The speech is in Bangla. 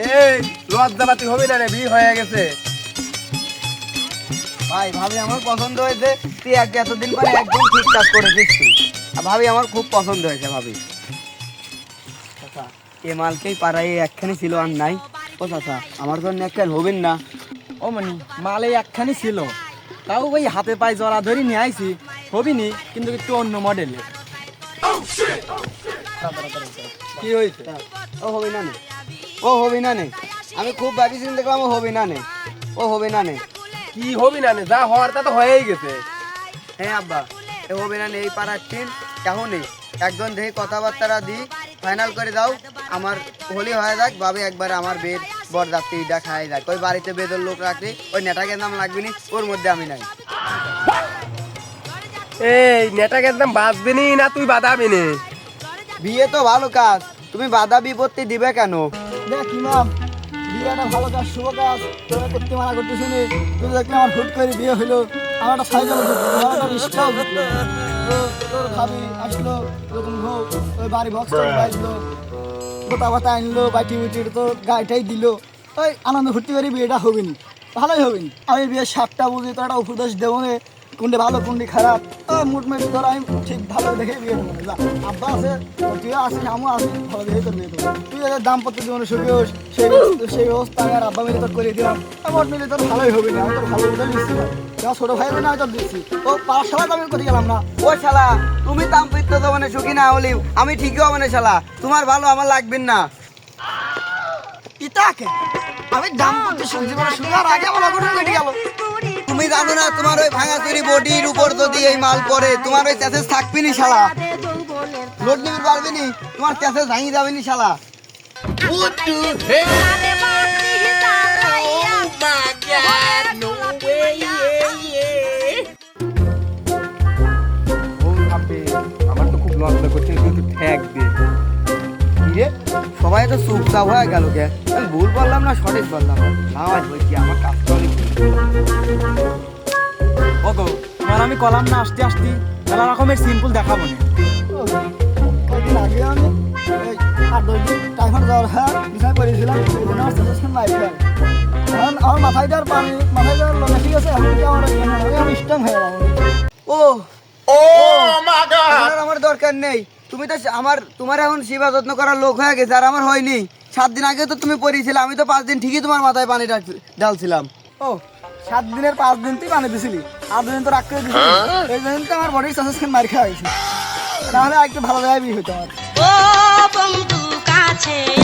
এই লজ্জাবাতি হবে না রে বিয়ে হয়ে গেছে। ভাই ভাবি আমার পছন্দ হয়েছে তুই এক এতদিন পরে একদম কাজ করেছিস ভাবি আমার খুব পছন্দ হয়েছে ভাবি। এ মালকেই পাড়ায় একখানি ছিল আর নাই। ও চাচা আমার জন্য একখান হবেন না। ও মানে মালে একখানি ছিল। তাও ওই হাতে পায়ে জড়া ধরি নিয়ে আইছি। হবিনি কিন্তু একটু অন্য মডেলের কি হয়েছে? ও হবে না নে। ও হবে না নে আমি খুব ভাবি চিন্তা করলাম ও হবে না নে ও হবে না নে কি হবি না রে? যা হওয়ার তা তো হয়েই গেছে। হ্যাঁ আব্বা এ হবে না নে এই পাড়ার নেই একজন দেখে কথাবার্তারা দিই ফাইনাল করে দাও আমার হোলি হয়ে যাক বাবে একবার আমার বেদ বরযাত্রীটা খাই যাক। ওই বাড়িতে বেদের লোক রাখলে ওই নেটাকে নাম লাগবে নি ওর মধ্যে আমি নাই। এই নেটাকে একদম বাঁচবি নি না তুই বাঁধাবি নি? বিয়ে তো ভালো কাজ তুমি বাধা বিপত্তি দিবে কেন? দেখ ইমাম বিয়েটা ভালো কাজ, শুভ কাজ। তোরা করতে মানা তুই আমার হুট করে বিয়ে হইল। আমার একটা সাইকেল আমার তোর আসলো হোক, ওই বাড়ি বক্স বাতা আনলো, বাটি উটি তো গাড়িটাই দিল। ওই আনন্দ ফুর্তি করে বিয়েটা হবে নি ভালোই হবে নি আমি বিয়ের সাতটা বুঝি তো একটা উপদেশ দেবো নে কোনটি ভালো কোনটি খারাপ। ও মুট মেটে ধর আমি ঠিক ভালো দেখে বিয়ে দেবো যা আব্বা আছে, তুইও আসিস আমিও আসি ভালো দেখে তোর বিয়ে তুই এদের দাম্পত্য জীবনে সুখী হোস, সেই সেই ব্যবস্থা আমি আর আব্বা মিলে তোর করে দিলাম। আমার মিলে তোর ভালোই হবে না, আমি তোর ভালো বুঝে দিচ্ছি না। যা ছোটো ভাই আমি তোর দিচ্ছি। ও পাঁচ সাল আমি করে গেলাম না? ও শালা, তুমি দাম্পত্য মানে সুখী না হলেও আমি ঠিকই হবে না শালা। তোমার ভালো আমার লাগবে না। ইতাকে আমি দাম্পত্য জীবনে সুখী আর আগে আমার ঘটে গেল। জানো না তোমার ওই ভাঙাচুরি বডির উপর যদি এই মাল পরে তোমার ওই ক্যাসেজ থাকবি নি শালা? লোড নিবি পারবি নি তোমার ক্যাসেজ ভাঙি যাবে নি শালা আমার তো খুব লজ্জা করছে কিন্তু ঠ্যাক দে। কিরে সবাই তো চুপচাপ হয়ে গেল কে আমি ভুল বললাম না সঠিক বললাম না ভাই হয়েছি আমার কাজটা অনেক ওগো তোমার আমি কলাম না আসতে আসতে মেলা রকমের সিম্পল দেখাবো না কয়েকদিন আগে আমি এই দশ দিন টাইফয়েড জ্বর হ্যাঁ আমার সাজেশন লাইফ আমার মাথায় দেওয়ার পানি মাথায় দেওয়ার ঠিক আছে এখন কি আমার আমি আমি স্ট্রং হয়ে যাব ও ও আমার আমার দরকার নেই। তুমি তো আমার তোমার এখন সেবা যত্ন করার লোক হয়ে গেছে আর আমার হয়নি। সাত দিন আগে তো তুমি পড়িয়েছিলে আমি তো পাঁচ দিন ঠিকই তোমার মাথায় পানি ঢালছিলাম ও সাত দিনের পাঁচ দিন তুই পানি দিছিলি আট দিন তো রাগ করে দিছিলি। এই জন্য তো আমার বডির সাজেশন মার খাওয়া হয়েছে। তাহলে একটু ভালো জায়গায় বিয়ে হতো আমার ও বন্ধু কাছে আয়